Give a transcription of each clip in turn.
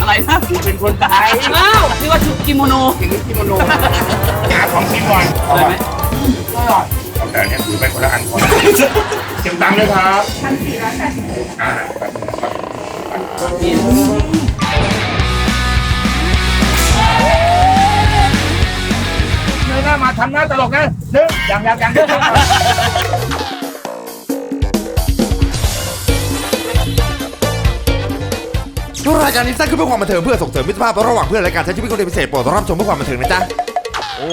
อะไรนะกูเป็นคนตายอ้าวนี่ว่าชุดกิโมโนอย่างนี้กิโมโนหาของกินก่อนอะไรไหมอร่อยเอาแต่เนี่ยถือไปคนละอันก่อนเก็บตังค์เลยครับพันสี่ร้อยแปดสิบอ่าแบบนี้ครับเงยหน้ามาทำหน้าตลกนะหนึ่งยังยังยัง รายการนี้สร้างขึ้นเพื่อความบันเทิงเพื่อส่งเสริมมิตรภาพระหว่างเพื่อนและการใช้ชีวิตคนเดียวพิเศษโปรดรับชมเพื่อความบันเทิงนะจ๊ะโอ้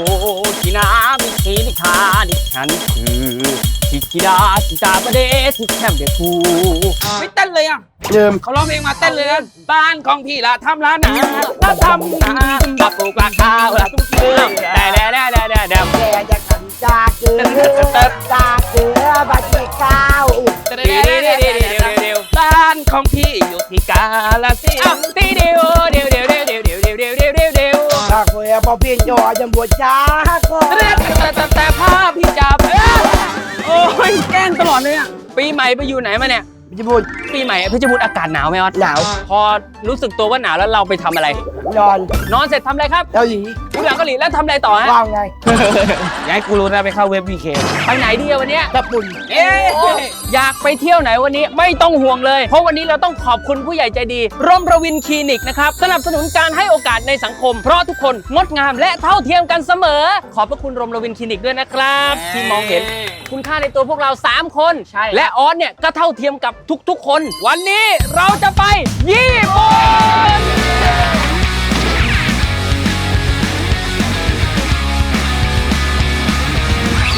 กินามิคีนิคานิฉันคือทิกิดาทิตาประเดทิแคมเดฟูไม่เต้นเลยอะ ยิมเขาร้องเพลงมาเต้นเลยนะบ้านของพี่ละทำร้านนาละทำนาละปลูกราคาละตุ้งเชื่อมแต่แต่แต่แต่แต่แต่แกจะขันจากเกลือจากเกลือบาดเจ็บเก้าเดี๋ยวเดี๋ยวเดี๋ยวเดี๋ยวเดี๋ยวเดี๋ยวบ้านของพี่อยู่ที่กาลสินธุ์ที่เดียวเดียวเดียวเดียวเดียวเดียวเดียวเดียวเดียวเดียวเดียวถ้าเคยพอเพียงจอจะบวชช้าก็แต่แต่แต่แต่ภาพพี่จับโอ้ยแกล้งตลอดเลยอะปีใหม่ไปอยู่ไหนมาเนี่ย จะบวชปีใหม่เพชรบูรณ์อากาศหนาวไหมออสหนาว พอรู้สึกตัวว่าหนาวแล้วเราไปทำอะไร นอนนอนเสร็จทำอะไรครับเกาหลีดูหนังเกาหลีแล้วทำอะไรต่อฮะว่างไงอยากให้กูรู้นะไปเข้าเว็บพีเคไปไหนดีอะวันเนี้ย ญี่ปุ่น เอ๊ะอยากไปเที่ยวไหนวันนี้ไม่ต้องห่วงเลย เพราะวันนี้เราต้องขอบคุณผู้ใหญ่ใจดีร่มประวินคลินิกนะครับ สนับสนุนการให้โอกาสในสังคม เพราะทุกคนงดงามและเท่าเทียมกันเสมอ ขอบพระคุณร่มประวินคลินิกด้วยนะครับ ที่มองเห็นคุณค่าในตัวพวกเรา 3 คนและออสเนี่ยก็เท่าเทียมกับทุกๆคน วันนี้เราจะไปญี่ปุ่น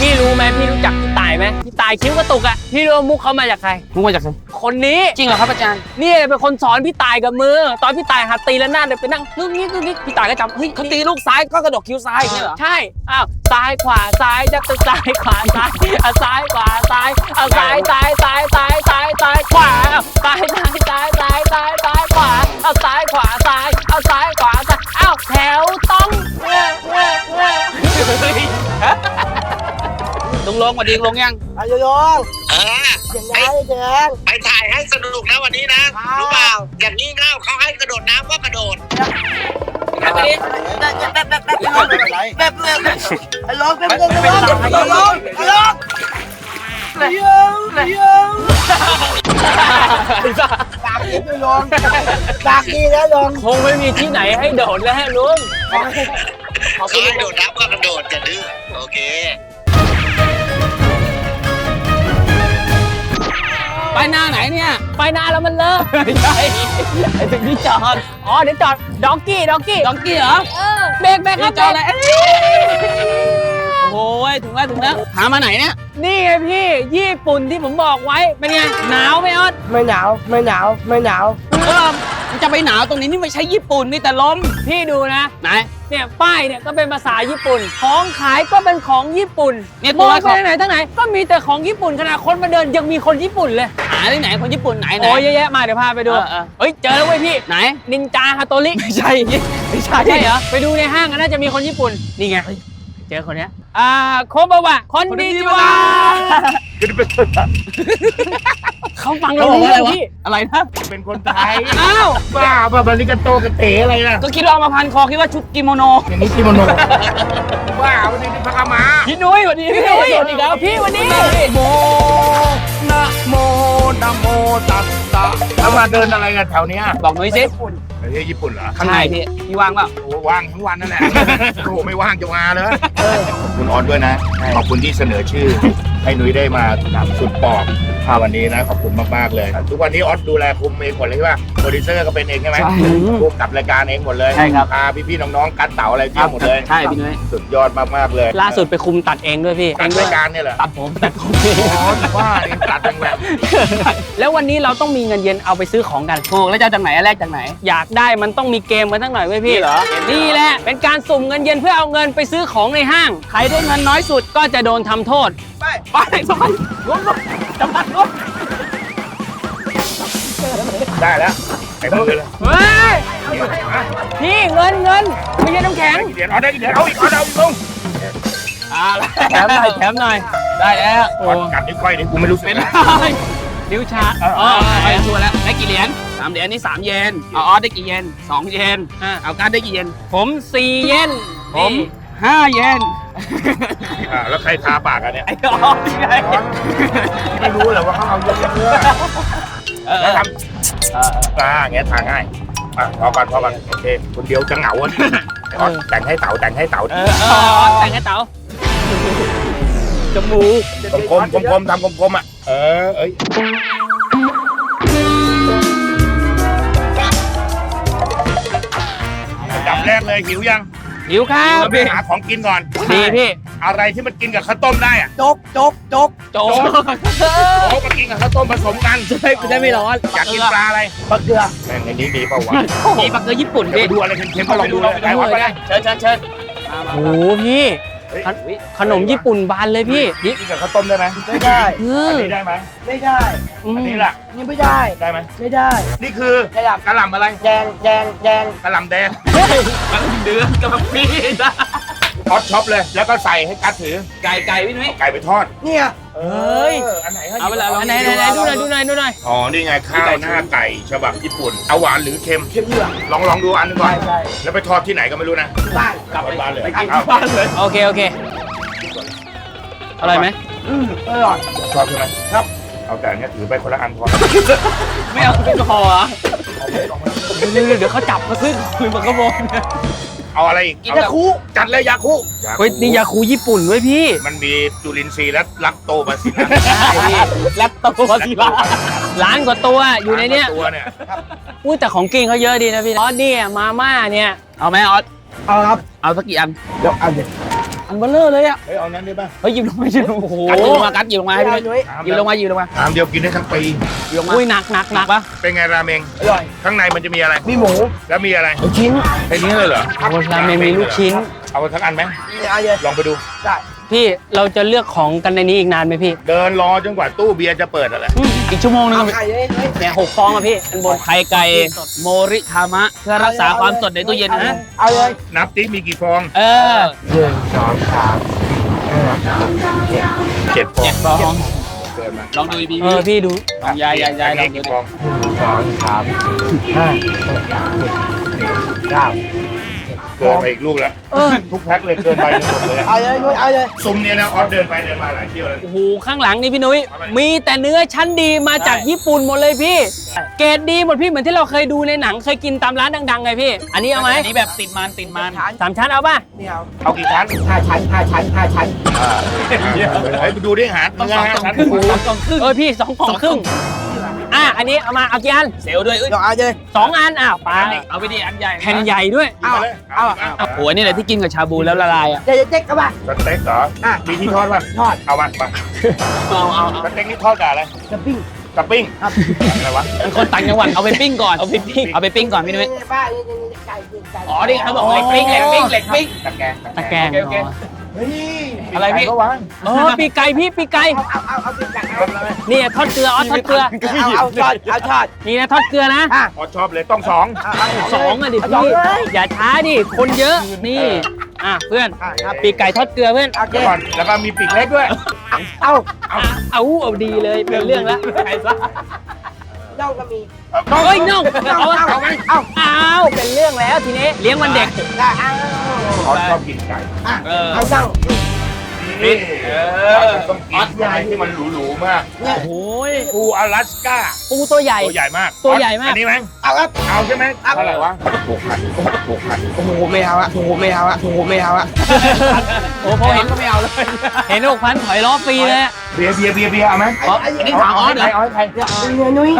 พี่รู้ไหมพี่รู้จักพี่ตายไหมพี่ตายคิ้วกระตุกอะพี่รู้ว่ามุกเขามาจากใคร มุกมาจากใครคนนี้ จริงเหรอครับอาจารย์ นี่เป็นคนสอนพี่ตายกับมือ ตอนพี่ตายหัดตีแล้วหน้าเดินไปนั่งนึกนี้นึกนี้พี่ตายก็จำเฮ้ยเขาตีลูกซ้ายก็กระดกคิ้วซ้ายอย่างเงี้ยเหรอ ใช่ อ้าวซ้ายขวาซ้ายจะเป็นซ้ายขวาซ้ายอะซ้ายขวาซ้ายเอาซ้ายซ้ายซ้ายซ้ายซ้ายซ้ายขวาเอาซ้ายซ้ายซ้ายซ้ายซ้ายซ้ายขวาเอาซ้ายขวาซ้ายเอาซ้ายขวาซ้ายอ้าวแถวต้องเว้ยเว้ยเว้ย ลุงลงสวัสดีลุงยังอายุยงเอออย่างไรแจงไปถ่ายให้สนุกนะวันนี้นะรู้เปล่าอย่างนี้เง่าเขาให้กระโดดน้ำก็กระโดดครับวันนี้แบบแบบแบบแบบแบบแบบแบบลองแบบแบบแบบลองลองลองเยี่ยมเยี่ยมปากดีด้วยลองปากดีแล้วลองคงไม่มีที่ไหนให้โดดแล้วฮะลุงเขาให้โดดน้ำก็กระโดดจะดื้อโอเค ไปหน้าไหนเนี่ย ไปหน้าแล้วมันเลิกไม่ใช่ไอ้ถึงที่จอด อ๋อเดี๋ยวจอดด็อกกี้ด็อกกี้ด็อกกี้เหรอเบรกเบรกครับจอดเลยโอ้ยถึงแล้วถึงแล้วหามาไหนเนี่ย นี่ไงพี่ญี่ปุ่นที่ผมบอกไว้เป็นไงหนาวไหมออสไม่หนาวไม่หนาวไม่หนาว เออ มันจะไปหนาวตรงนี้นี่ไม่ใช่ญี่ปุ่นมีแต่ลมพี่ดูนะ ไหน เนี่ยป้ายเนี่ยก็เป็นภาษาญี่ปุ่น ของขายก็เป็นของญี่ปุ่นเนี่ยมองไปไหนทั้งไหนก็มีแต่ของญี่ปุ่นขนาดคนมาเดินยังมีคนญี่ปุ่นเลยหาที่ไหนคนญี่ปุ่นไหนไหน โอ้ยเยอะแยะมาเดี๋ยวพาไปดูเฮ้ยเจอแล้วเว้ยพี่ไหน นินจาฮาโตริไม่ใช่ ไม่ใช่ใช่เหรอไปดูในห้างก็น่าจะมีคนญี่ปุ่น นี่ไงเจอคนเนี้ยอ่าโคบะวะคนดีจิวะ เขาฟังเรารู้เรื่องพี่อะไรนะเป็นคนตายอ้าวบ้าบ้าบาริกาโตกระเต๋อะไรล่ะก็คิดว่าเอามาพันคอคิดว่าชุดกิโมโนอย่างนี้กิโมโนบ้าวันนี้เป็นพระกามาพี่นุ้ยสวัสดีพี่นุ้ยสวัสดีครับพี่วันนี้โมนะโมนะโมตัสสะแล้วมาเดินอะไรกันแถวเนี้ยบอกหน่อยสิ ประเทศญี่ปุ่นเหรอข้างในพี่พี่ว่างเปล่าโอ้ว่างทั้งวันนั่นแหละโอ้ไม่ว่างจะมาเลยขอบคุณออสด้วยนะขอบคุณที่เสนอชื่อ ให้นุ้ยได้มาสุดปอกวันนี้นะขอบคุณมากๆเลย ทุกวันนี้ออสดูแลคุมเองหมดเลยใช่ป่ะโปรดิวเซอร์ก็เป็นเองใช่ไหมคุมกับรายการเองหมดเลยใช่ครับพาพี่ๆน้องๆกัดเต๋าอะไรเที่ยวหมดเลยใช่พี่นุ้ยสุดยอดมากๆเลย ล่าสุดไปคุมตัดเองด้วยพี่กัดรายการเนี่ยเหรอตัดผมตัดผมอ๋อถือว่านี่ตัดแรงแล้ววันนี้เราต้องมีเงินเย็นเอาไปซื้อของกันถูกแล้วจะเอาจากไหนอันแรกจากไหน อยากได้มันต้องมีเกมกันตั้งหน่อยเว้ยพี่เหรอ นี่แหละเป็นการสุ่มเงินเย็นเพื่อเอาเงินไปซื้อของในห้าง ใครได้เงินน้อยสุดก็จะโดนทำโทษ ไปไปไปรวมรวมจำกัดรวมๆได้แล้วไอ้พวกเลยเฮ้ยเดี๋ยวนะพี่เงินเงินไม่ใช่น้ำแข็งเดี๋ยวเอาได้เดี๋ยวเอาอีกเอาเอาอีกลงแถมหน่อยแถมหน่อยได้แล้วโอ้กัดนิ้วก้อยนี่กูไม่รู้สึกเป็นนะไรนิ้วชาอ๋อไปชัวร์แล้วได้กี่เหรียญ สามเหรียญนี่สามเยนเอาออสได้กี่เยนสองเยนอะเอาการดได้กี่เยนผมสี่เยนผม นี่ห้าเยนอ่าแล้วใครทาปากกันเนี่ย ไอ้ออสนี่ไงไม่รู้เหรอว่าเขาเอาเยอะๆเนื้อเออแล้วทำอ่าอย่างเงี้ยทาง่ายอะพอกันพอกันโอเคคนเดียวจะเหงาอะไอ้ออสแต่งให้เต๋าแต่งให้เต๋าเออเออแต่งให้เต๋าจมูกกลมๆกลมๆทำกลมๆอะเออเอ้ย แรกเลยหิวยังหิวครับเราไปหาของกินก่อน ดีพี่อะไรที่มันกินกับข้าวต้มได้อะจกจกจกโจ๊กโอ้มากินกับข้าวต้มผสมกันจะได้จะได้ไม่ร้อนอยากกินปลาอะไรปลาเกลือแม่งในนี้มีเปล่าวะมีบักเกอร์ญี่ปุ่นเดี๋ยวพี่ไปดูอะไรเค็มๆก็ลองดูเลยไอ้วัดไปได้เชิญเชิญเชิญโอ้โหพี่ เฮ้ยขนขนมญี่ปุ่นบานเลยพี่นี่กินกับข้าวต้มได้ไหมไม่ได้ เออัอนนี้ได้ไหมไม่ได้อืมอันนี้ล่ะนี่ไม่ได้ ได้ไหมไม่ได้ นี่คือกระหล่กะหล่ำอะไรำแดงแดงแดงกะหล่ำแดงมันเดือดกับพี่นะ ฮอตช็อปเลย แล้วก็ใส่ให้กัดถือ ไก่ไก่พี่นุ้ยเอาไก่ไปทอด เนี่ยเอ้ย อันไหนให้เอาเวลาลองไหนไหนไหนดูหน่อยดูหน่อยดูหน่อยอ๋อ นี่ไงข้าวหน้าไก่ฉบับญี่ปุ่น เอาหวานหรือเค็ม เค็มเหลืองลองลองดูอันหนึงก่อน ใช่แล้วไปทอดที่ไหนก็ไม่รู้นะ บ้านกลับบ้านเลยไปกินเอาที่บ้านเลยโอเคโอเคอร่อยไหมอืมอร่อยชอบใช่ไหมครับ เอาแต่อันเนี้ยถือไปคนละอันพอ ไม่เอาเป็นคอเหรอเดี๋ยวเดี๋ยวเขาจับมาซื้อคืนมันก็บอก เอาอะไรอีกกินตะคุจัดเลยยาคุเฮ้ยนี่ยาคูญี่ปุ่นเว้ยพี่มันมีจุลินทรีย์และลักโตบาซิลลัสแลปโตวสิลาล้านกว่าตัวอยู่ในเนี้ยตัวเนี่ยอุ้ยแต่ของกินเขาเยอะดีนะพี่อ๋อเนี่ยมาม่าเนี่ยเอาไหมออสเอาครับเอาสักกี่อันเดี๋ยวเอาเดี๋ยว อันเบลเลอร์เลยอะเฮ้ยเอานั้นได้ป่ะเฮ้ยหยิบลงมาหยิบลงโอ้โหกัดหยิบลงมากัดหยิบลงมาให้พี่เอานุ้ยหนุ่ยหยิบลงมาหยิบลงมาชามเดียวกินได้ทั้งปีหยิบลงมาอุ้ยหนักหนักหนักปะเป็นไงราเมงอร่อยข้างในมันจะมีอะไรมีหมูแล้วมีอะไรลูกชิ้นแค่นี้เลยเหรอโอ้ราเมงมีลูกชิ้นเอาไปทั้งอันไหมนี่เอาเลยลองไปดูได้ พี่เราจะเลือกของกันในนี้อีกนานไหมพี่เดินรอจนกว่าตู้เบียร์จะเปิดอะไรอืมอีกชั่วโมงนึงเอาอะพี่ไข่เลยเฮ้ย เนี่ยหกฟองอะพี่อันบน ไข่ไก่โมริทามะ เพื่อรักษาความสดในตู้เย็นนะ เอาเลย นับติ๊มีกี่ฟองเออหนึ่งสองสามเจ็ดฟองเจ็ดฟองเกินมาลองดูบีเอบี อพี่ดู ลองยายยายยายลอัอนงนี้ดู กี่ดิฟองหนึ่งสองสามห้าหกเจ็ดเก้า เกินไปอีกลูกแล้วเออทุกแพ็คเลยเกินไปหมดเลยเอาเลยนุ้ยเอาเลยซุ้มเนี่ยนะออสเดินไปเดินมาหลายเที่ยวเลย โอ้โหข้างหลังนี่พี่นุ้ย มีแต่เนื้อชั้นดีมาจากญี่ปุ่นหมดเลยพี่ เกรดดีหมดพี่เหมือนที่เราเคยดูในหนังเคยกินตามร้านดังๆไงพี่ อันนี้เอาไหมอันนี้แบบติดมันติดมันชั้นสามชั้นเอาป่ะนี่เอาเอากี่ชั้นห้าชั้นห้าชั้นห้าชั้นเฮ้ยไปดูดิหาต้องเนื้สอองห้ากล่องชั้นครึ่งสองกล่องครึ่งเออพี่สองกล่องครึ่ง อะอันนี้เอามาเอากี่อันเซลล์ด้วยเอ้ยเดี๋ยวเอาเลยสองอันอ้าวปลาเอาไปดิอันใหญ่แผ่นใหญ่ด้วยเอาเลยเอาเอาโอ้โหอันนี่แหละที่กินกับชาบูแล้วละลายอะเดี๋ยวเจ๊กกันป่ะสเต็กเหรออะ มีที่ทอดป่ะทอด เอามามาเอาเอาเอาสเต็กนี่ทอดกับอะไรจะปิ้งกับปิ้งครับอะไรวะเป็นคนต่างจังหวัดเอาไปปิ้งก่อนเอาไปปิ้งเอาไปปิ้งก่อนพี่นุ้ยนี่ป้านี่นี่นี่ไก่นี่ไก่อ๋อนี่เขาบอกเหล็กปิ้งเหล็กปิ้งเหล็กปิ้งตะแกรงตะแกรงโอเคโอเค เฮ้ยอะไรพี่ ก็วางเออปีกไก่พี่ปีกไก่เอาเอาเอาเอาปิ้งไก่เอาเลยนี่ทอดเกลือออสทอดเกลือ เอาเอาทอดเอาทอดนี่นะทอดเกลือนะออสชอบเลยต้องสองเอาเอาสองอะดิเาสองพี่เลยอย่าช้าดิคนเยอะนี่อะเพื่อนอะครับปีกไก่ทอดเกลือเพื่อนโอเคเดี๋ยวก่อนแล้วก็มีปีกเล็กด้วย เอาเอาเอาดีเลยเป็นเรื่องละเน่าก็มีเฮ้ยน้องเอาเอาเอาเอาเอาเอาเอาเป็นเรื่องแล้วทีนี้เลี้ยงวันเด็กได้เอาออสชอบกินไก่เออเอาเน่านี่เออต้องกินอะไรที่มันหรูๆมากเนี่ยโอ้ยปูอลาสก้าปูตัวใหญ่ตัวใหญ่มากตัวใหญ่มากอันนี้ไหมเอาครับเอาใช่ไหมเท่าไหร่วะถูกหันถูกหันโอ้โหไม่เอาอะโอ้โหไม่เอาอะโอ้โหไม่เอาอะ โอ้พอเห็นก็ไม่เอาเลย เห็นหกพันถอยล้อฟรีเลยอะเบียร์เบียร์เบียร์เบียร์เอาไหมอันนี้อันนี้ถามออสเหรอเอาให้ใครเดี๋ยวเอาเนื้อนุ้ย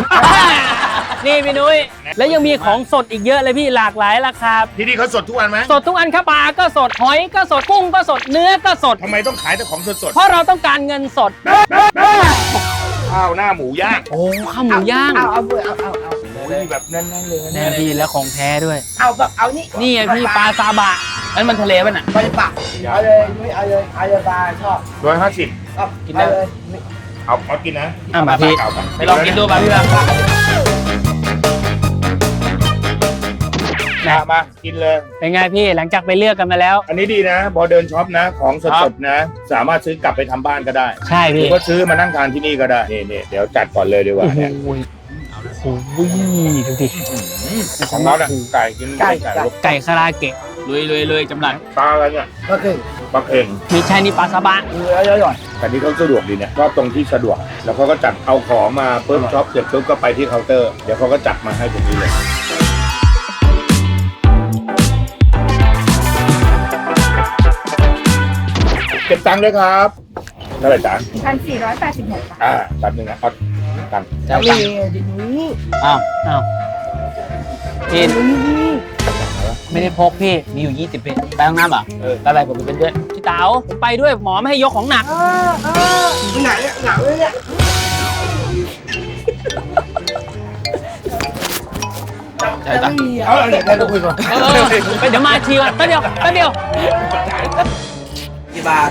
นี่พี่นุ้ย แล้วยังมีของสดอีกเยอะเลยพี่หลากหลายราคา ที่นี่เขาสดทุกวันไหมสดทุกอันครับปลาก็สดหอยก็สดกุ้งก็สดเนื้อก็สด ทำไมต้องขายแต่ของสดเพราะเราต้องการเงินสดๆข้าวหน้าหมูย่างโอ้ข้าวหมูย่างเอาเอาเอาเอาเอาโอ้ยแบบแน่นๆเลยแน่พี่แล้วของแท้ด้วย เอาแบบเอานี่นี่ไงพี่ปลาซาบะ นั่นมันทะเลป่ะน่ะ ไปปากเอาเลยนุ้ยเอาเลยเอาเลยปลาชอบร้อยห้าสิบครับกินได้ เอาเลยเอาเอากินนะอะมาพี่ เก่ากันไปลองกินดูป่ะพี่บ้างมามากินเลย เป็นไงพี่หลังจากไปเลือกกันมาแล้ว อันนี้ดีนะ พอเดินช็อปนะ ของสดๆนะ สามารถซื้อกลับไปทำบ้านก็ได้ใช่หรืพี่อว่าซื้อมานั่งทานที่นี่ก็ได้นี่นี่เดี๋ยวจัดก่อนเลยดีกว่าเนี่ย โอ้ยโอ้ยดูดิ ของเราเนี่ยไก่กินไก่ไก่ลูกไก่คาราเกะ ลุยลุยลุยจำหลังปลาอะไรเนี่ยก็คือปลาเค็งมีใช่นี่ปลาซาบะเนื้อเยอะแต่นี่เขาสะดวกดีเนี่ยก็ตรงที่สะดวก แล้วเขาก็จัดเอาของมาปุ๊บช็อปเสร็จปุ๊บก็ไปที่เคาน์เตอร์ เดี๋ยวเขาก็จัดมาให้ตรงนี้เลยเก็บตังค์ด้วยครับเท่าไหร่จ๊ะพันสี่ร้อยแปดสิบหกบาทอ่าแป๊บนึงนะเอาตังค์จะๆตัมีงค์ดินี้อ้าวอ้าวพี่นี่นี่ ไม่ได้พกพี่ มีอยู่ 20เป็นไปห้องน้ำเหรอเออ อะไรผมไปเป็นด้วยพี่เต๋าผมไปด้วยหมอไม่ให้ยกของหนักเออเออไหนอะหนังเลยเนี่ยใช่จ้ะไม่มีอะเอาเดี๋ยวเราคุยก่อนเออไปเดี๋ยวมาทีก่อนแป๊บเดียวแป๊บเดียวกี่บาท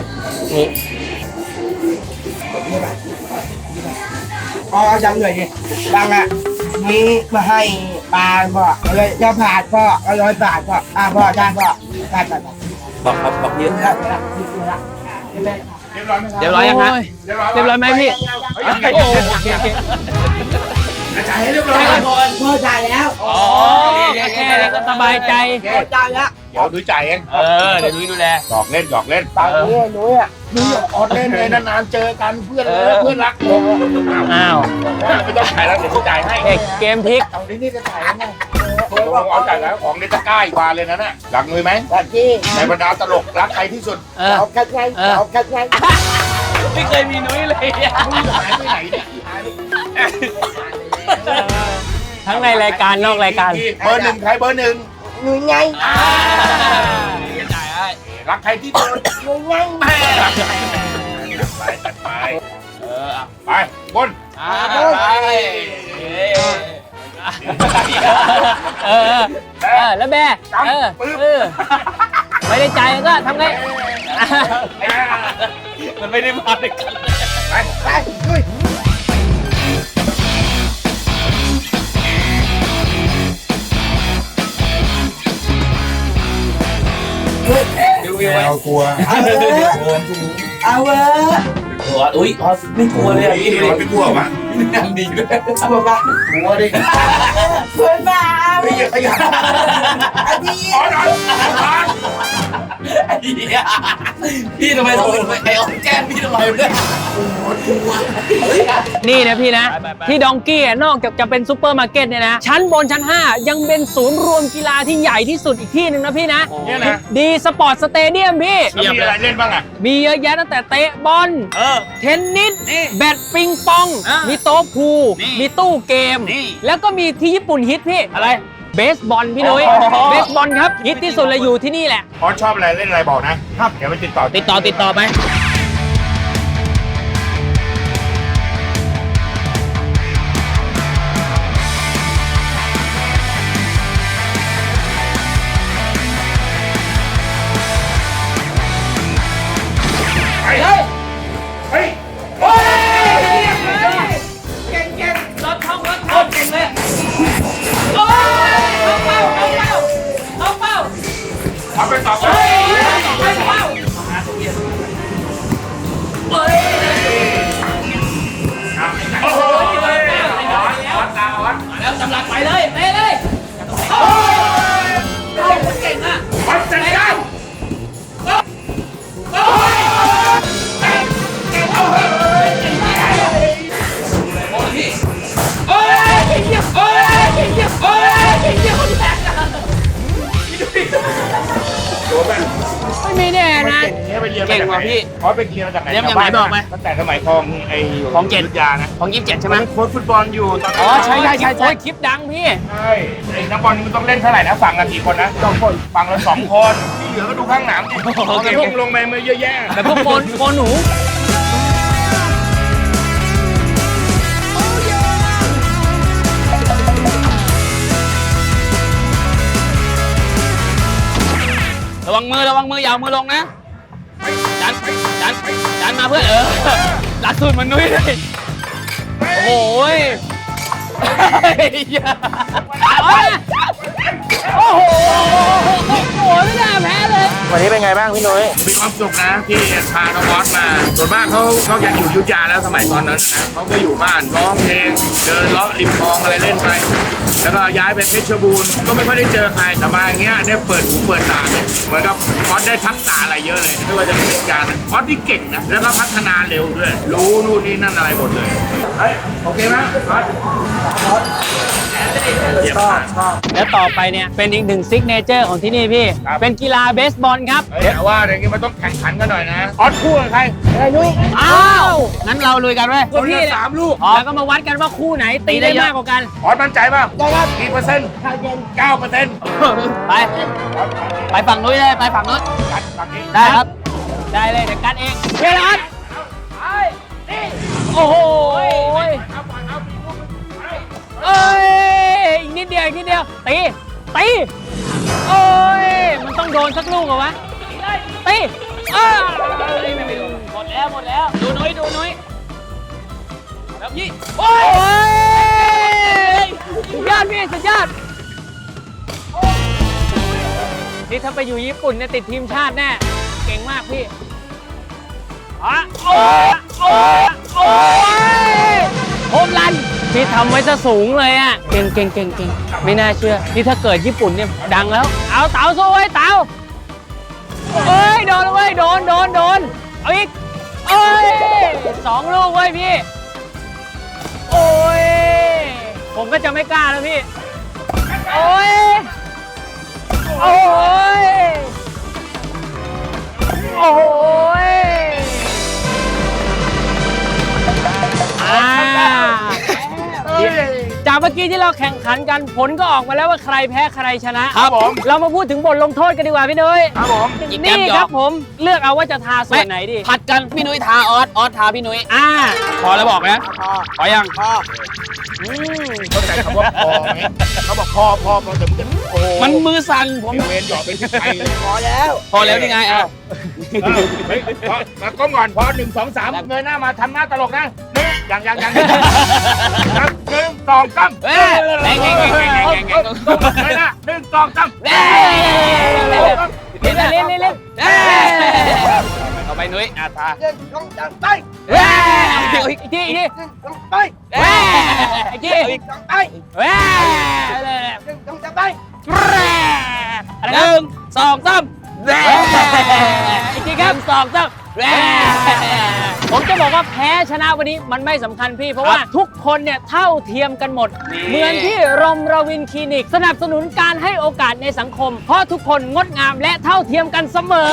อ๋อยังเหนื่อยดิบังอะ นี่มาให้ปลาพ่อเลยจะผ่านพ่อเอาร้อยบาทพ่ออ่าพ่อได้พ่อได้ไปบอกครับบอกเยอะได้ไปละได้ไปละเรียบร้อยไหมครับเรียบร้อยยังฮะเรียบร้อยไหมพี่โอ้โหโอเคโอเคจ่ายให้เรียบร้อยพ่อจ่ายแล้ว อ๋อแค่นี้ก็สบายใจพ่อจ่ายแล้ว เดี๋ยวดูจ่ายเองเออเดี๋ยวนุ้ยดูแล หยอกเล่นหยอกเล่นตังค์นี่หนูอะนี่ออดเล่นเลยนานๆเจอกันเพื่อนเลยเพื่อนรักผมอ้าวไม่ต้องจ่ายแล้วเดี๋ยวจ่ายให้เอกเกมพลิก เอานี่นี่จะจ่ายแล้วไงโอ้โหเอาจ่ายแล้วของในตะกร้าอีกบานเลยนะน่ะรักมือไหมแบบที่ในบรรดาตลกรักใครที่สุดเออ เอากันไงเอากันไงไม่เคยมีนุ้ยเลยอะมึงหายไปไหนเนี่ยทั้งในรายการนอกรายการ เบอร์หนึ่งใครเบอร์หนึ่ง หนูไงจ่ายให้รักใครที่สุดหนูไงไปจัดไปเออไปบนอ่าไปเออเออแล้วแม่เออเออไม่ได้ใจก็ทำไงมันไม่ได้มาด้วยกันไปไปดุย ดูวิวไว้เอากลัวเอาเวอเอาเวอหัวอุ้ยไม่กลัวเลยอะพี่ไม่กลัววะยังดีด้วยเอาบอกว่ากลัวดิเพื่อนบ้าไม่อย่าขยันอันนี้ขอหน่อยพี่ทำไมโดนไอ้ออแก้มพี่ทำไมเนี่ย นี่นะพี่นะ ที่ดองกี้อะนอกจากจะเป็นซูเปอร์มาร์เก็ตเนี่ยนะ ชั้นบนชั้น 5 ยังเป็นศูนย์รวมกีฬาที่ใหญ่ที่สุดอีกที่หนึ่งนะพี่นะ เนี่ยนะ ดีสปอร์ตสเตเดียมพี่ แล้วมีอะไรเล่นบ้างอะ มีเยอะแยะตั้งแต่เตะบอลเทนนิสแบดปิงปอง มีโต๊ะพูลมีตู้เกม แล้วก็มีที่ญี่ปุ่นฮิตพี่ อะไรเบสบอลพี่นุ้ยเบสบอลครับฮิตที่สุดเลยอยู่ที่นี่แหละพอชอบอะไรเล่นอะไรบอกนะครับเดี๋ยวไปติดต่อติดต่อติดต่อไปไป วัดแล้วสำหลักไปเลยเตะเลย ไปเรียนเก่งว่ะพี่อ๋อไปเรียนมาจากไหนเรียนมาจากไหนบอกไหมตั้งแต่สมัยคลองไอ้คลองเจ็ด ยุธยานะของยี่สิบเจ็ดใช่ไหมโค้ชฟุตบอลอยู่ตอนนั้นอ๋อใช่ใช่ใช่ใช่คลิปดังพี่ ใช่ไอ้นักบอลมันต้องเล่นเท่าไหร่นะฝั่งละกี่คนนะสองคนฝั่งละสองคนที่เหลือก็ดูข้างหนามดิโอเคลงลงไปมือเยอะแยะ แบบพวกโกนโกนหนู ระวังมือระวังมืออย่าเอามือลงนะดั นดันดันมาเพื่อนเออลักสุดมันนุ้ยเลยโอ้โหยเอาละโอ้โหโอ้โหไม่น่าแพ้เลยวันนี้เป็นไงบ้างพี่นุ้ยมีความสุขนะที่พาน้องบอสมาส่วนมากเขาเขายังอยู่อยุธยาแล้วสมัยตอนนั้นนะเขาก็อยู่บ้านร้องเพลงเดินเลาะริมคลองอะไรเล่นไป แล้วก็ย้ายไปเพชรบูรณ์ก็ไม่ค่อยได้เจอใครแต่มาอย่างเงี้ยได้เปิดหูเปิดตาเนี่ยเหมือนกับออสได้ทักษะอะไรเยอะเลยไม่ว่าจะเป็นการออสที่เก่งนะแล้วก็พัฒนาเร็วด้วยรู้นู่นนี่นั่นอะไรหมดเลยเฮ้ยโอเคไหมออสเยี่ยมมากแล้วต่อไปเนี่ยเป็นอีกหนึ่งซิกเนเจอร์ของที่นี่พี่ครับเป็นกีฬาเบสบอลครับเฮ้ยแต่ว่าอย่างงี้มันต้องแข่งขันกันหน่อยนะออสคู่กับใครอ้าวงั้นเราลุยกันไหมคนละสามลูกแล้วก็มาวัดกันว่าคู่ไหนตีได้มากกว่ากันออสมั่นใจป่ะได้ครับกี่เปอร์เซ็นต์เก้าเปอร์เซ็นต์ไปไปฝั่งนู้นเลยไปฝั่งนู้นกันฝั่งนี้ได้ครับ ได้เลยเดี๋ยวกันเองเวลาโอ้โหเอ้ยอีกนิดเดียวอีกนิดเดียวตีตีโอ้ยมันต้องโดนสักลูกเหรอวะตี อ้าวหมดแล้วหมดแล้ว ดูนุ้ยดูนุ้ยแล้วยี่ โอ้ยสุดยอดพี่สุดยอดนี่ถ้าไปอยู่ญี่ปุ่นเนี่ยติดทีมชาติแน่ เก่งมากพี่อะโอ้ยโอ้ยโอ้ยโฮมรันพี่ทำไว้ซะสูงเลยอะ เก่งเก่งเก่งเก่งไม่น่าเชื่อ นี่ถ้าเกิดญี่ปุ่นเนี่ยดังแล้ว เอาเต๋าสู้ไว้เต๋า เอ้ยโดนแล้วเว้ยโดนโดนโดนเอาอีกเอ้ยสองลูกเว้ยพี่ โอ้ยผมก็จะไม่กล้าแล้วพี่ โอ้ยโอ้ยโอ้ยอ่า จากเมื่อกี้ที่เราแข่งขันกันผลก็ออกมาแล้วว่าใครแพ้ใครชนะ ครับผมเรามาพูดถึงบทลงโทษกันดีกว่าพี่นุ้ยครับผมนี่ครับผมเลือกเอาว่าจะทาส่วนไหนดีผัดกันพี่นุ้ยทาออสออสทาพี่นุ้ยอ่าพอแล้วบอกนะพอยังอืมเข้าใจคำว่าพอไหมเขาบอกพอพอพอแต่มึงจะโอ้โหมันมือสั่นผมเวนหยอกเป็นไทยเลยพอแล้วพอแล้วนี่ไงอะเออเฮ้ยพอมาก้มก่อนพอหนึ่งสองสามเงยหน้ามาทำหน้าตลกนะห นึ่งยังยังยังนับหนึ่งสองสามเอ้ยแรงแรงแรงแรงแรงแรงแรงเงยหน้าหนึ่งสองสามเอ้ยเล่นเล่นเล่นเล่นเอ้ยเอาไปนุ้ยอะทาเดินลงจากไปเอ้ยอีกทีอีกทีเดินลงไปเอ้ยอีกทีลงไปเว้ยเดินลงจากไปอะไรหนะนึ่งสองสามเอ้ยอีกทีครับสองสาม ผมจะบอกว่าแพ้ชนะวันนี้มันไม่สำคัญพี่ เพราะว่าทุกคนเนี่ยเท่าเทียมกันหมด เหมือนที่รมรวินคลินิก สนับสนุนการให้โอกาสในสังคม เพราะทุกคนงดงามและเท่าเทียมกันเสมอ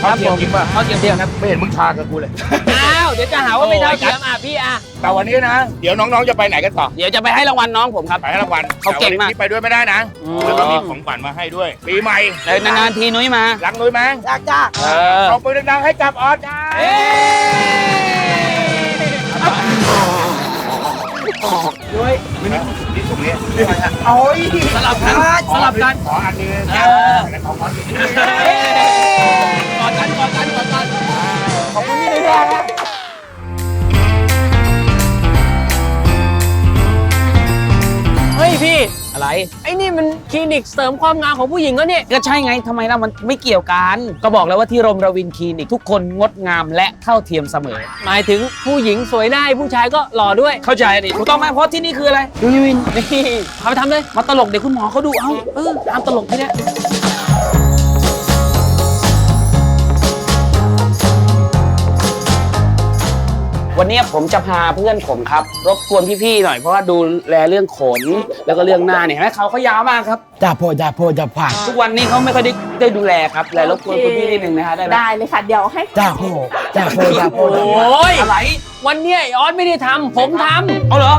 เขาเทียมจริงป่ะเขาเทียมเทียมครับไม่เห็นมึงทากับกูเลยอ้าวเดี๋ยวจะหาว่าไม่เท่าเทียมอะพี่อะแต่วันนี้นะ เดี๋ยวน้องๆจะไปไหนกันต่อ เดี๋ยวจะไปให้รางวัลน้องผมครับ ไปให้รางวัลเขาเก่งมาก แต่วันนี้ไปด้วยไม่ได้นะอืมแล้วก็มีของขวัญมาให้ด้วย ปีใหม่เลยนานๆทีนุ้ยมา รักนุ้ยไหมจากจากเออขอบมือดังๆให้กับออสจ้าเอ้ยนี่ตรงนี้โอ้ยสลับกันสลับกันขออันนี้เออแล้วของออส กอดกันกอดกันกอดกัน ยพี่ อะไร ไอ้นี่มันคลินิกเสริมความงามของผู้หญิงก็เนี่ยก็ใช่ไงทำไมล่ะมันไม่เกี่ยวกัน ก็บอกแล้วว่าที่รมรวินคลินิกทุกคนงดงามและเท่าเทียมเสมอ หมายถึงผู้หญิงสวยได้ผู้ชายก็หล่อด้วยเข้าใจดิถูกต้องไหมเพราะที่นี่คืออะไรรวินนี่เขาไปทำเลยมาตลกเดี๋ยวคุณหมอเขาดูเอ้าเออตามตลกที่เนี้ย วันนี้ผมจะพาเพื่อนผมครับ รบกวนพี่ๆหน่อยเพราะว่าดูแลเรื่องขนแล้วก็เรื่องหน้าเนี่ยเห็นไหมเขาเขายาวมากครับ จ่าโพจ่าโพจ่าผ่านทุกวันนี้เขาไม่ค่อยได้ได้ดูแลครับแลรบกวนคุณพี่นิดนึงนะฮะได้ไหมได้เลยค่ะ เดี๋ยวให้จ่าโพจ่าโพจ่าโพโอ้ยอะไร วันเนี้ยไอออสไม่ได้ทำผมทเอาเหรอ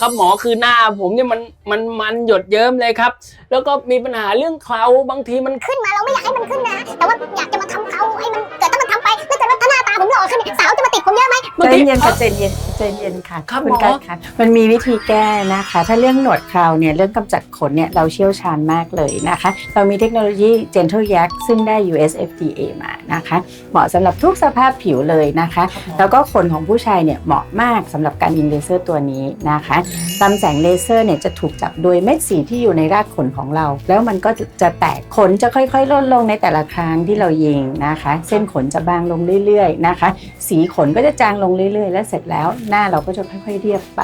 ครับหมอคือหน้า ผมเนี่ยมันมันมันหยดเยิ้มเลยครับ แล้วก็มีปัญหาเรื่องเคราบางทีมัน ขึ้นมาเราไม่อยากให้มันขึ้นนะ แต่ว่าอยากจะมาทำเขาให้มันเกิดถ้ามันทำไปแล้วเกิดว่าถ้าหน้า ตาผมหล่อขึ้นเนี่ยสาวจะมาติดผมเยอะไหมบบางใจทีเย็นค่ะใจเย็นใจเย็นค่ะครับณหมอ กั๊กค่ะ มันมีวิธีแก้นะคะ ถ้าเรื่องหนวดเคราวเนี่ยเรื่องกำจัดขนเนี่ยเราเชี่ยวชาญมากเลยนะคะ เรามีเทคโนโลยี Gentle Yak ซึ่งได้ US FDA มานะคะ เหมาะสำหรับทุกสภาพผิวเลยนะคะ แล้วก็ขนของผู้ชายเนี่ยเหมาะมากสำหรับการยิงเลเซอร์ตัวนี้นะคะลำแสงเลเซอร์เนี่ยจะถูกจับโดยเม็ดสีที่อยู่ในรากขนของเรา แล้วมันก็จะแตกขนจะค่อยๆลดลงในแต่ละครั้งที่เรายิงนะคะ เส้นขนจะบางลงเรื่อยๆนะคะ สีขนก็จะจางลงเรื่อยๆ และเสร็จแล้วหน้าเราก็จะค่อยๆเรียบไป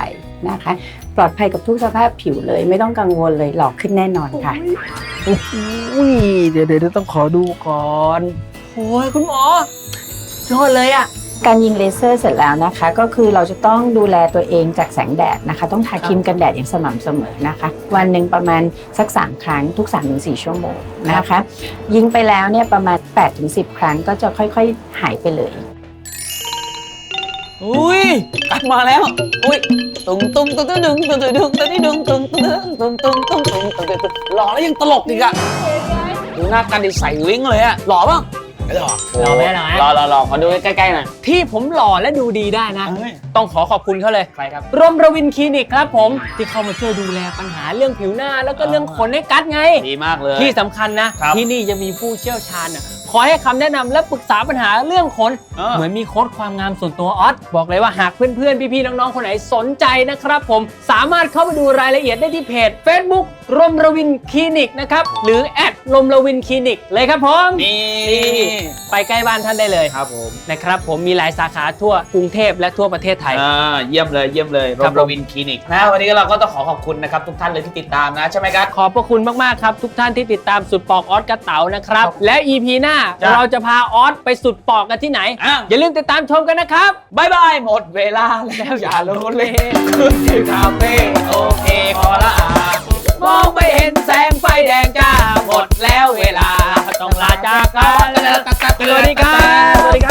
นะคะ ปลอดภัยกับทุกสภาพผิวเลยไม่ต้องกังวลเลยหลอกขึ้นแน่นอนค่ะอุ้ยเดี๋ยวเดี๋ยวต้องขอดูก่อนโอ้ยคุณหมอยอดเลยอะ การยิงเลเซอร์เสร็จแล้วนะคะ ก็คือเราจะต้องดูแลตัวเองจากแสงแดดนะคะ ต้องทาครีมกันแดดอย่างสม่ำเสมอนะคะ วันหนึ่งประมาณสัก 3 ครั้งทุก 3-4 ชั่วโมงนะคะ ยิงไปแล้วเนี่ยประมาณ 8-10 ครั้งก็จะค่อยๆ หายไปเลยอุ้ยกลับมาแล้วอุ้ยตุ้งตุ้งตุ้งตุ้งตุ้งตุ้งตุ้งตุ้งตุ้งตุ้งตุ้งตุ้งตุ้งตุ้งตุ้งตุ้งตุ้งหล่อแล้วยังตลกอีกอะดูหน้ากันดิใส่วิ้งเลยอะหล่อป่ะ หล่อหล่อไหมหล่อไหมหล่อหล่อหล่อขอดูใกล้ๆหน่อยที่ผมหล่อและดูดีได้นะ เอ้ย ต้องขอขอบคุณเขาเลย ใครครับ รมระวินคลินิกครับผม ที่เข้ามาช่วยดูแลปัญหาเรื่องผิวหน้า แล้วก็เรื่องขนให้กัดไง ดีมากเลย ที่สำคัญนะ ครับ ที่นี่ยังมีผู้เชี่ยวชาญน่ะ คอยให้คำแนะนำและปรึกษาปัญหาเรื่องขน เออ เหมือนมีโค้ดความงามส่วนตัวออสบอกเลยว่าหากเพื่อนๆ พี่ๆ น้องๆ คนไหนสนใจนะครับผมสามารถเข้าไปดูรายละเอียดได้ที่เพจ Facebook รมระวินคลินิกนะครับ หรือแอดรมระวินคลินิกเลยครับผมนี่ไปใกล้บ้านท่านได้เลยครับผมนะครับผมมีหลายสาขาทั่วกรุงเทพและทั่วประเทศไทย อ่าเยี่ยมเลยเยี่ยมเลยครับโรบินคลินิกนะวันนี้เราก็ต้องขอขอบคุณนะครับทุกท่านเลยที่ติดตามนะใช่ไหมครับ ขอบพระคุณมากๆครับ ทุกท่านที่ติดตามสุดปอกออสกระเต๋านะครับ และ EP หน้าจ้ะเราจะพาออสไปสุดปอกกันที่ไหน อะ อย่าลืมติดตามชมกันนะครับ บายบายหมดเวลาแล้วอย่าโลเลคือที่คาเฟ่โอเคขอละอามองไม่เห็นแสงไฟแดงจ้าหมดแล้วเวลาต้องลาจากกันสวัสดีครับ